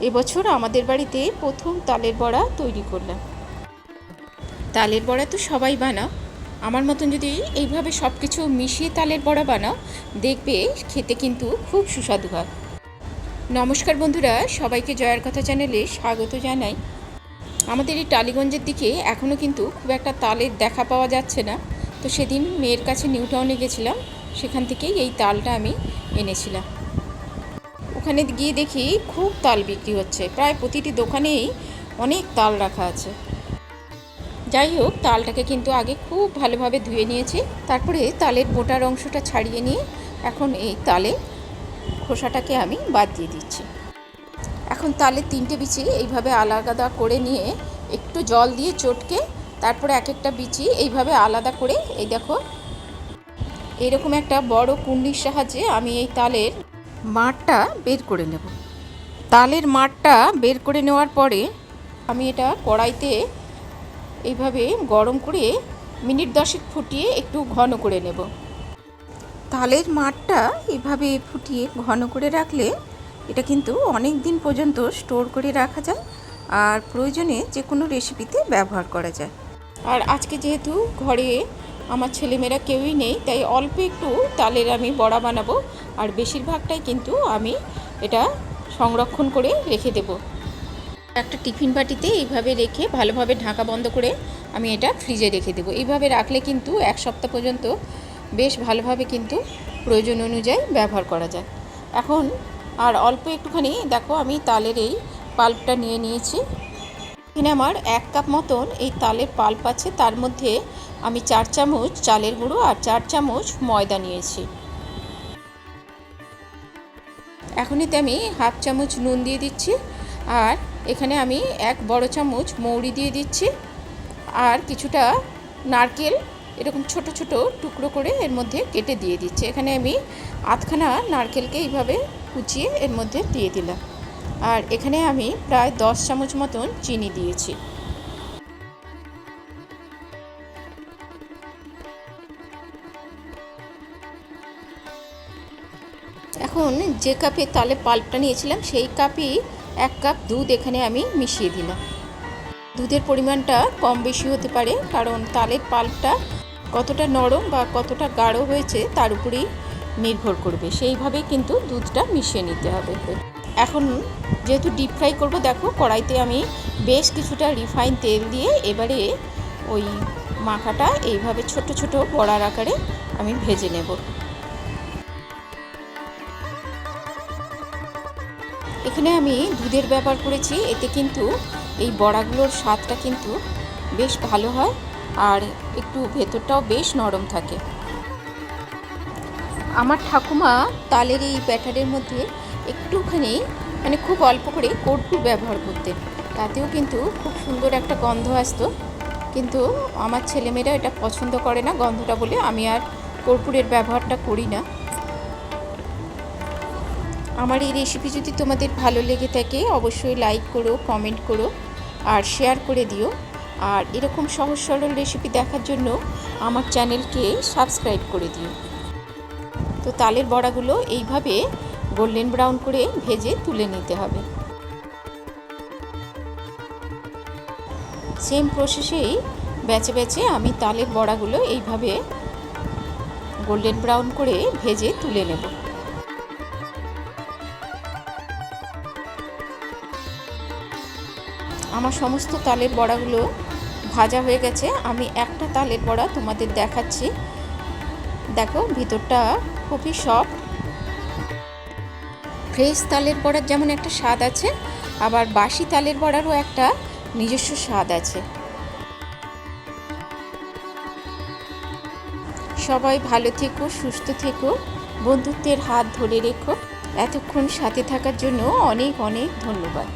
এবছর আমাদের বাড়িতে প্রথম তালের বড়া তৈরি করলাম। তালের বড়া তো সবাই বানাও। আমার মতন যদি এইভাবে সব কিছু মিশিয়ে তালের বড়া বানাও, দেখবে খেতে কিন্তু খুব সুস্বাদু হয়। নমস্কার বন্ধুরা, সবাইকে জয়ার কথা চ্যানেলে স্বাগত জানাই। আমাদের এই টালিগঞ্জের দিকে এখনও কিন্তু খুব একটা তালের দেখা পাওয়া যাচ্ছে না। তো সেদিন মেয়ের কাছে নিউ টাউনে গেছিলাম। সেখান থেকেই এই তালটা আমি এনেছিলাম। ওখানে গিয়ে দেখি খুব তাল বিক্রি হচ্ছে। প্রায় প্রতিটি দোকানেই অনেক তাল রাখা আছে। যাই হোক, তালটাকে কিন্তু আগে খুব ভালোভাবে ধুয়ে নিয়েছি। তারপরে তালের বোটার অংশটা ছাড়িয়ে নিয়ে এখন এই তালে খোসাটাকে আমি বাদ দিয়ে দিচ্ছি। এখন তালের তিনটে বিচি এইভাবে আলাদা করে নিয়ে একটু জল দিয়ে চটকে তারপরে এক একটা বিচি এইভাবে আলাদা করে, এই দেখো, এরকম একটা বড় কুন্ডির সাহায্যে আমি এই তালের মাঠটা বের করে নেব। তালের মাঠটা বের করে নেওয়ার পরে আমি এটা কড়াইতে এইভাবে গরম করে মিনিট দশেক ফুটিয়ে একটু ঘন করে নেব। তালের মাঠটা এভাবে ফুটিয়ে ঘন করে রাখলে এটা কিন্তু অনেক দিন পর্যন্ত স্টোর করে রাখা যায় আর প্রয়োজনে যে কোনো রেসিপিতে ব্যবহার করা যায়। আর আজকে যেহেতু ঘরে আমার ছেলেমেয়েরা কেউই নেই, তাই অল্প একটু তালের আমি বড়া বানাবো। আর বেশিরভাগটাই কিন্তু আমি এটা সংরক্ষণ করে রেখে দেব। একটা টিফিন বাটিতে এইভাবে রেখে ভালোভাবে ঢাকা বন্ধ করে আমি এটা ফ্রিজে রেখে দেবো। এইভাবে রাখলে কিন্তু এক সপ্তাহ পর্যন্ত বেশ ভালোভাবে কিন্তু প্রয়োজন অনুযায়ী ব্যবহার করা যায়। এখন আর অল্প একটুখানি, দেখো আমি তালের এই পাল্পটা নিয়ে নিয়েছি। এখানে আমার এক কাপ মতন এই তালের পাল্প আছে। তার মধ্যে আমি চার চামচ চালের গুঁড়ো আর চার চামচ ময়দা নিয়েছি। এখন এতে আমি হাফ চামচ নুন দিয়ে দিচ্ছি আর এখানে আমি এক বড় চামচ মৌরি দিয়ে দিচ্ছি আর কিছুটা নারকেল এরকম ছোট ছোট টুকরো করে এর মধ্যে কেটে দিয়ে দিচ্ছি। এখানে আমি আধখানা নারকেলকে এইভাবে কুচিয়ে এর মধ্যে দিয়ে দিলাম। আর এখানে আমি প্রায় দশ চামচ মতন চিনি দিয়েছি। এখন যে কাপে তালে পাল্পটা নিয়েছিলাম, সেই কাপই এক কাপ দুধ এখানে আমি মিশিয়ে দিলাম। দুধের পরিমাণটা কম বেশি হতে পারে, কারণ তালের পাল্পটা কতটা নরম বা কতটা গাঢ় হয়েছে তার উপরেই নির্ভর করবে। সেইভাবেই কিন্তু দুধটা মিশিয়ে নিতে হবে। এখন যেহেতু ডিপ ফ্রাই করব, দেখো কড়াইতে আমি বেশ কিছুটা রিফাইন তেল দিয়ে এবারে ওই মাখাটা এইভাবে ছোট ছোট বড়ার আকারে আমি ভেজে নেব। এখানে আমি দুধের ব্যবহার করেছি, এতে কিন্তু এই বড়াগুলোর স্বাদটা কিন্তু বেশ ভালো হয় আর একটু ভেতরটাও বেশ নরম থাকে। আমার ঠাকুমা তালের এই ব্যাটারের মধ্যে একটুখানি মানে খুব অল্প করে কর্পূর ব্যবহার করতেন। তাতেও কিন্তু খুব সুন্দর একটা গন্ধ আসতো। কিন্তু আমার ছেলেমেয়েরা এটা পছন্দ করে না গন্ধটা বলে আমি আর কর্পূরের ব্যবহারটা করি না। আমার এই রেসিপি যদি তোমাদের ভালো লেগে থাকে, অবশ্যই লাইক করো কমেন্ট করো আর শেয়ার করে দিও। আর এরকম সহজ সরল রেসিপি দেখার জন্য আমার চ্যানেলকে সাবস্ক্রাইব করে দিও। তো তালের বড়াগুলো এইভাবে গোল্ডেন ব্রাউন করে ভেজে তুলে নিতে হবে। সেম প্রসেসেই বেচে বেচে আমি তালের বড়াগুলো এইভাবে গোল্ডেন ব্রাউন করে ভেজে তুলে নেব। আমার সমস্ত তালের বড়াগুলো ভাজা হয়ে গেছে। আমি একটা তালের বড়া তোমাদের দেখাচ্ছি। দেখো, ভিতরটা খুবই সফট। ফ্রেশ তালের বড়ার যেমন একটা স্বাদ আছে, আবার বাসি তালের বড়ারও একটা নিজস্ব স্বাদ আছে। সবাই ভালো থেকো, সুস্থ থেকো। বন্ধুত্বের হাত ধরে রেখো। এতক্ষণ সাথে থাকার জন্য অনেক অনেক ধন্যবাদ।